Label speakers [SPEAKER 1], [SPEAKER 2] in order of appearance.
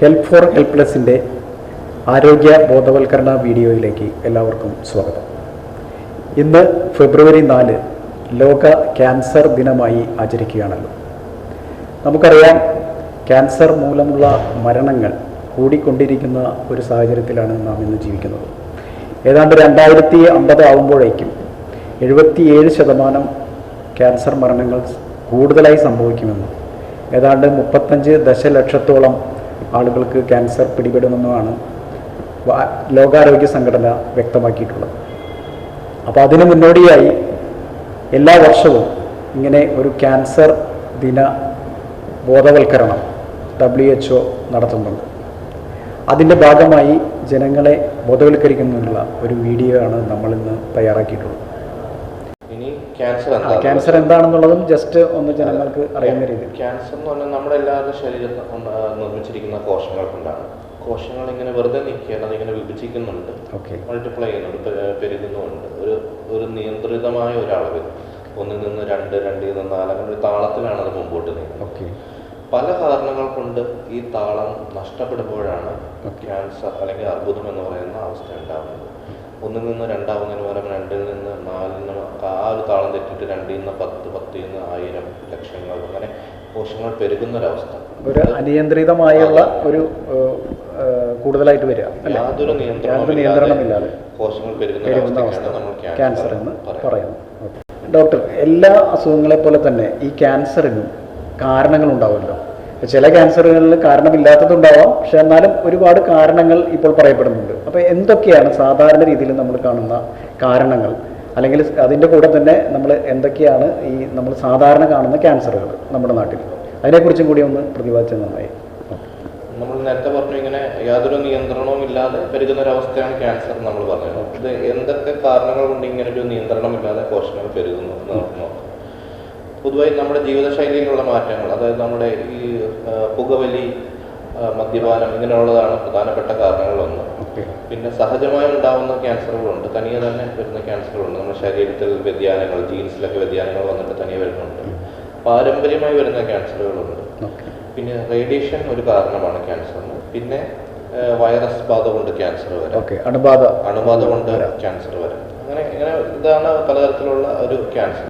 [SPEAKER 1] Help four ഹെൽപ്ലെസ്സിന്റെ ആരോഗ്യ ബോധവൽക്കരണ വീഡിയോയിലേക്ക് എല്ലാവർക്കും സ്വാഗതം. ഇന്ന് ഫെബ്രുവരി നാല് ലോക ക്യാൻസർ ദിനമായി ആചരിക്കുകയാണല്ലോ. നമുക്കറിയാം ക്യാൻസർ മൂലമുള്ള മരണങ്ങൾ കൂടിക്കൊണ്ടിരിക്കുന്ന ഒരു സാഹചര്യത്തിലാണ് നാം ഇന്ന് ജീവിക്കുന്നത്. ഏതാണ്ട് രണ്ടായിരത്തി അമ്പത് ആകുമ്പോഴേക്കും എഴുപത്തിയേഴ് ശതമാനം ക്യാൻസർ മരണങ്ങൾ കൂടുതലായി സംഭവിക്കുമെന്നും ഏതാണ്ട് മുപ്പത്തഞ്ച് ദശലക്ഷത്തോളം ആളുകൾക്ക് ക്യാൻസർ പിടിപെടുമെന്നുമാണ് ലോകാരോഗ്യ സംഘടന വ്യക്തമാക്കിയിട്ടുള്ളത്. അപ്പോൾ അതിന് മുന്നോടിയായി എല്ലാ വർഷവും ഇങ്ങനെ ഒരു ക്യാൻസർ ദിന ബോധവൽക്കരണം ഡബ്ല്യു എച്ച് ഒ നടത്തുന്നുണ്ട്. അതിന്റെ ഭാഗമായി ജനങ്ങളെ ബോധവൽക്കരിക്കുന്നതിനുള്ള ഒരു വീഡിയോ ആണ് നമ്മളിന്ന് തയ്യാറാക്കിയിട്ടുള്ളത്.
[SPEAKER 2] ഇനി ക്യാൻസർ
[SPEAKER 1] ആ,
[SPEAKER 2] എന്താ
[SPEAKER 1] ക്യാൻസർ എന്താണെന്നുള്ളതും ജസ്റ്റ് ഒന്ന് ജനങ്ങൾക്ക് അറിയാൻ രീതിയിൽ.
[SPEAKER 2] ക്യാൻസർ എന്ന് പറഞ്ഞാൽ നമ്മുടെ എല്ലാവരുടെ ശരീരത്തിൽ നിർമ്മിച്ചിരിക്കുന്ന കോശങ്ങൾ കൊണ്ടാണ്. കോശങ്ങൾ ഇങ്ങനെ വെറുതെ നിൽക്കുകയാണ് അതിങ്ങനെ വിഭജിക്കുന്നുണ്ട്.
[SPEAKER 1] ഓക്കെ
[SPEAKER 2] മൾട്ടിപ്ലൈ ചെയ്യുന്നുണ്ട് പെരുകുന്നുണ്ട്. പെരുകുന്നുമുണ്ട് ഒരു ഒരു നിയന്ത്രിതമായ ഒരു അളവിൽ ഒന്നിൽ നിന്ന് രണ്ട് രണ്ടിൽ നിന്ന് നാല് അങ്ങനെ ഒരു താളത്തിലാണ് അത് മുമ്പോട്ട് നീങ്ങുന്നത്.
[SPEAKER 1] ഓക്കെ
[SPEAKER 2] പല കാരണങ്ങൾ കൊണ്ട് ഈ താളം നഷ്ടപ്പെടുമ്പോഴാണ് ക്യാൻസർ അല്ലെങ്കിൽ അർബുദം എന്ന് പറയുന്ന അവസ്ഥ ഉണ്ടാകുന്നത് ഒന്നിൽ നിന്ന് രണ്ടാവുന്നതിന് പകരം രണ്ടിൽ നിന്ന് നാലിന് ആ ഒരു താളം തെറ്റിട്ട് രണ്ടിൽ നിന്ന് പത്ത് പത്തിൽ നിന്ന് ആയിരം ലക്ഷങ്ങൾ അങ്ങനെ കോശങ്ങൾ പെരുകുന്ന ഒരവസ്ഥ
[SPEAKER 1] ഒരു അനിയന്ത്രിതമായുള്ള ഒരു കൂടുതലായിട്ട് വരിക
[SPEAKER 2] യാതൊരു നിയന്ത്രണമില്ലാതെ കോശങ്ങൾ പെരുകുന്ന നമ്മൾ
[SPEAKER 1] ക്യാൻസർ എന്ന് പറയുന്നു ഡോക്ടർ എല്ലാ അസുഖങ്ങളെ പോലെ തന്നെ ഈ ക്യാൻസറിനും കാരണങ്ങളുണ്ടാവുമല്ലോ ചില ക്യാൻസറുകളിൽ കാരണമില്ലാത്തതുണ്ടാവാം. പക്ഷെ എന്നാലും ഒരുപാട് കാരണങ്ങൾ ഇപ്പോൾ പറയപ്പെടുന്നുണ്ട്. അപ്പോൾ എന്തൊക്കെയാണ് സാധാരണ രീതിയിൽ നമ്മൾ കാണുന്ന കാരണങ്ങൾ? അല്ലെങ്കിൽ അതിന്റെ കൂടെ തന്നെ നമ്മൾ എന്തൊക്കെയാണ് ഈ നമ്മൾ സാധാരണ കാണുന്ന ക്യാൻസറുകൾ നമ്മുടെ നാട്ടിൽ? അതിനെക്കുറിച്ചും കൂടി ഒന്ന് പ്രതിപാദിച്ചത് നന്നായി.
[SPEAKER 2] നമ്മൾ നേരത്തെ പറഞ്ഞു ഇങ്ങനെ യാതൊരു നിയന്ത്രണവും ഇല്ലാതെ പെരുകുന്ന ഒരു അവസ്ഥയാണ് ക്യാൻസർ നമ്മൾ പറഞ്ഞത്. ഇത് എന്തൊക്കെ കാരണങ്ങൾ കൊണ്ട് ഇങ്ങനെ ഒരു നിയന്ത്രണം ഇല്ലാതെ കോശങ്ങൾ പെരുകുന്നു എന്ന് നമുക്ക് നോക്കാം. പൊതുവായി നമ്മുടെ ജീവിതശൈലിയിലുള്ള മാറ്റങ്ങൾ അതായത് നമ്മുടെ ഈ പുകവലി മദ്യപാനം ഇങ്ങനെയുള്ളതാണ് പ്രധാനപ്പെട്ട കാരണങ്ങളൊന്ന്. പിന്നെ സഹജമായി ഉണ്ടാവുന്ന ക്യാൻസറുകളുണ്ട്. തനിയെ തന്നെ വരുന്ന ക്യാൻസറുകളുണ്ട്. നമ്മുടെ ശരീരത്തിൽ വ്യതിയാനങ്ങൾ ജീൻസിലൊക്കെ വ്യതിയാനങ്ങൾ വന്നിട്ട് തനിയെ വരുന്നുണ്ട്. പാരമ്പര്യമായി വരുന്ന ക്യാൻസറുകളുണ്ട്. പിന്നെ റേഡിയേഷൻ ഒരു കാരണമാണ് ക്യാൻസറിന് പിന്നെ വൈറസ് ബാധ കൊണ്ട് ക്യാൻസർ വരാം.
[SPEAKER 1] അണുബാധ
[SPEAKER 2] അണുബാധ കൊണ്ട് ക്യാൻസർ വരാം. അങ്ങനെ ഇങ്ങനെ ഇതാണ് പലതരത്തിലുള്ള ഒരു ക്യാൻസർ.